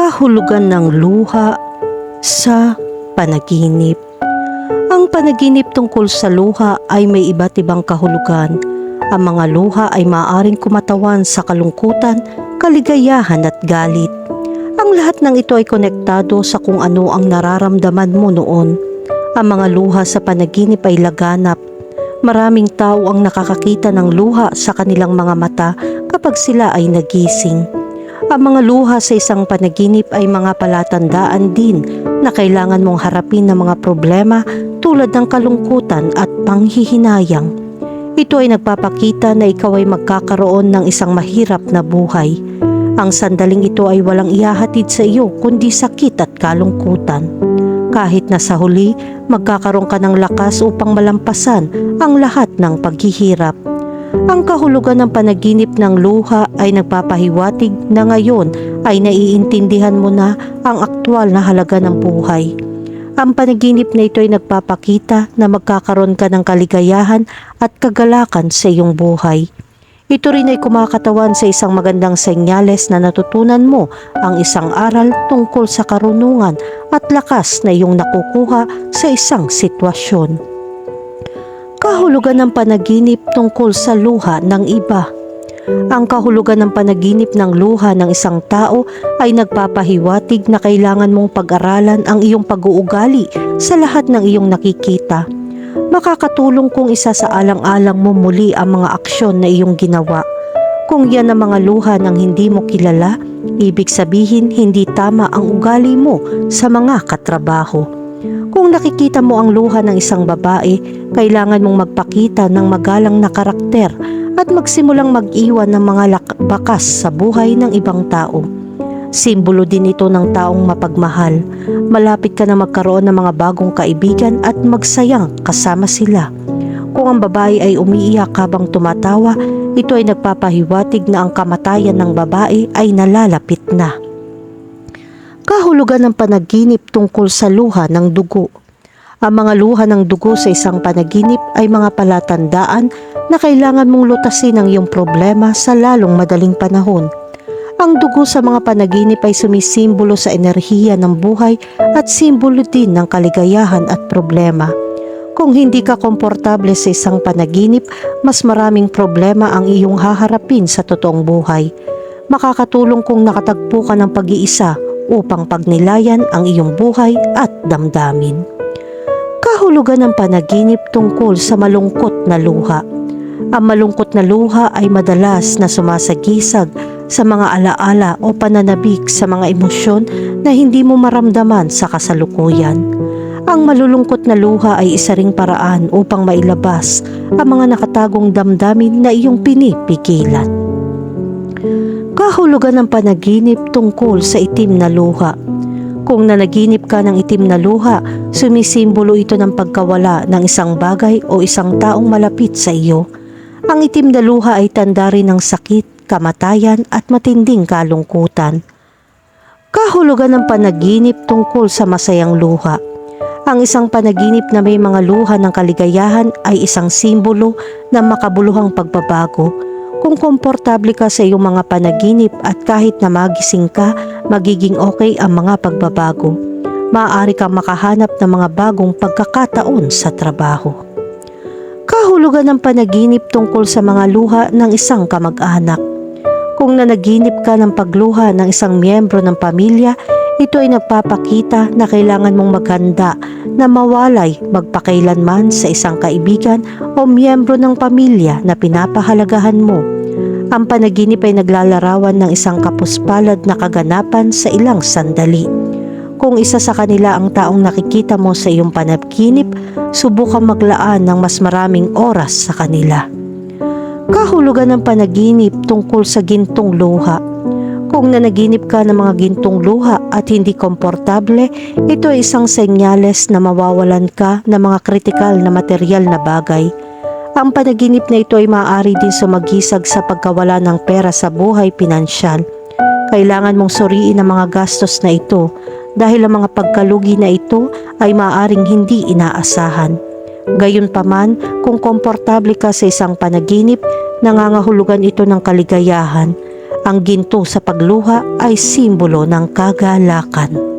kahulugan ng luha sa panaginip. Ang panaginip tungkol sa luha ay may iba't ibang kahulugan. Ang mga luha ay maaaring kumatawan sa kalungkutan, kaligayahan at galit. Ang lahat ng ito ay konektado sa kung ano ang nararamdaman mo noon. Ang mga luha sa panaginip ay laganap. Maraming tao ang nakakakita ng luha sa kanilang mga mata kapag sila ay nagising. Ang mga luha sa isang panaginip ay mga palatandaan din na kailangan mong harapin ng mga problema tulad ng kalungkutan at panghihinayang. Ito ay nagpapakita na ikaw ay magkakaroon ng isang mahirap na buhay. Ang sandaling ito ay walang ihahatid sa iyo kundi sakit at kalungkutan. Kahit na sa huli, magkakaroon ka ng lakas upang malampasan ang lahat ng paghihirap. Ang kahulugan ng panaginip ng luha ay nagpapahiwatig na ngayon ay naiintindihan mo na ang aktwal na halaga ng buhay. Ang panaginip na ito ay nagpapakita na magkakaroon ka ng kaligayahan at kagalakan sa iyong buhay. Ito rin ay kumakatawan sa isang magandang senyales na natutunan mo ang isang aral tungkol sa karunungan at lakas na iyong nakukuha sa isang sitwasyon. Kahulugan ng panaginip tungkol sa luha ng iba. Ang kahulugan ng panaginip ng luha ng isang tao ay nagpapahiwatig na kailangan mong pag-aralan ang iyong pag-uugali sa lahat ng iyong nakikita. Makakatulong kung isa sa alang-alang mo muli ang mga aksyon na iyong ginawa. Kung yan ang mga luha ng hindi mo kilala, ibig sabihin hindi tama ang ugali mo sa mga katrabaho. Kung nakikita mo ang luha ng isang babae, kailangan mong magpakita ng magalang na karakter at magsimulang mag-iwan ng mga bakas sa buhay ng ibang tao. Simbolo din ito ng taong mapagmahal. Malapit ka na magkaroon ng mga bagong kaibigan at magsayang kasama sila. Kung ang babae ay umiiyak habang tumatawa, ito ay nagpapahiwatig na ang kamatayan ng babae ay nalalapit na. Kahulugan ng panaginip tungkol sa luha ng dugo. Ang mga luha ng dugo sa isang panaginip ay mga palatandaan na kailangan mong lutasin ang iyong problema sa lalong madaling panahon. Ang dugo sa mga panaginip ay sumisimbolo sa enerhiya ng buhay at simbolo din ng kaligayahan at problema. Kung hindi ka komportable sa isang panaginip, mas maraming problema ang iyong haharapin sa totoong buhay. Makakatulong kung nakatagpo ka ng pag-iisa upang pagnilayan ang iyong buhay at damdamin. Kahulugan ng panaginip tungkol sa malungkot na luha. Ang malungkot na luha ay madalas na sumasagisag sa mga alaala o pananabik sa mga emosyon na hindi mo maramdaman sa kasalukuyan. Ang malulungkot na luha ay isa ring paraan upang mailabas ang mga nakatagong damdamin na iyong pinipigilan. Kahulugan ng panaginip tungkol sa itim na luha. Kung nanaginip ka ng itim na luha, sumisimbolo ito ng pagkawala ng isang bagay o isang taong malapit sa iyo. Ang itim na luha ay tanda rin ng sakit, kamatayan at matinding kalungkutan. Kahulugan ng panaginip tungkol sa masayang luha. Ang isang panaginip na may mga luha ng kaligayahan ay isang simbolo ng makabuluhang pagbabago. Kung komportable ka sa iyong mga panaginip at kahit na magising ka, magiging okay ang mga pagbabago. Maaari kang makahanap ng mga bagong pagkakataon sa trabaho. Kahulugan ng panaginip tungkol sa mga luha ng isang kamag-anak. Kung nanaginip ka ng pagluha ng isang miyembro ng pamilya, ito ay nagpapakita na kailangan mong maghanda na mawalay magpakailanman sa isang kaibigan o miyembro ng pamilya na pinapahalagahan mo. Ang panaginip ay naglalarawan ng isang kapuspalad na kaganapan sa ilang sandali. Kung isa sa kanila ang taong nakikita mo sa iyong panaginip, subukang maglaan ng mas maraming oras sa kanila. Kahulugan ng panaginip tungkol sa gintong luha. Kung nanaginip ka ng mga gintong luha at hindi komportable, ito ay isang senyales na mawawalan ka ng mga kritikal na material na bagay. Ang panaginip na ito ay maaari din sumagisag sa pagkawala ng pera sa buhay pinansyal. Kailangan mong suriin ang mga gastos na ito dahil ang mga pagkalugi na ito ay maaaring hindi inaasahan. Gayunpaman, kung komportable ka sa isang panaginip, nangangahulugan ito ng kaligayahan Ang ginto sa pagluha ay simbolo ng kagalakan.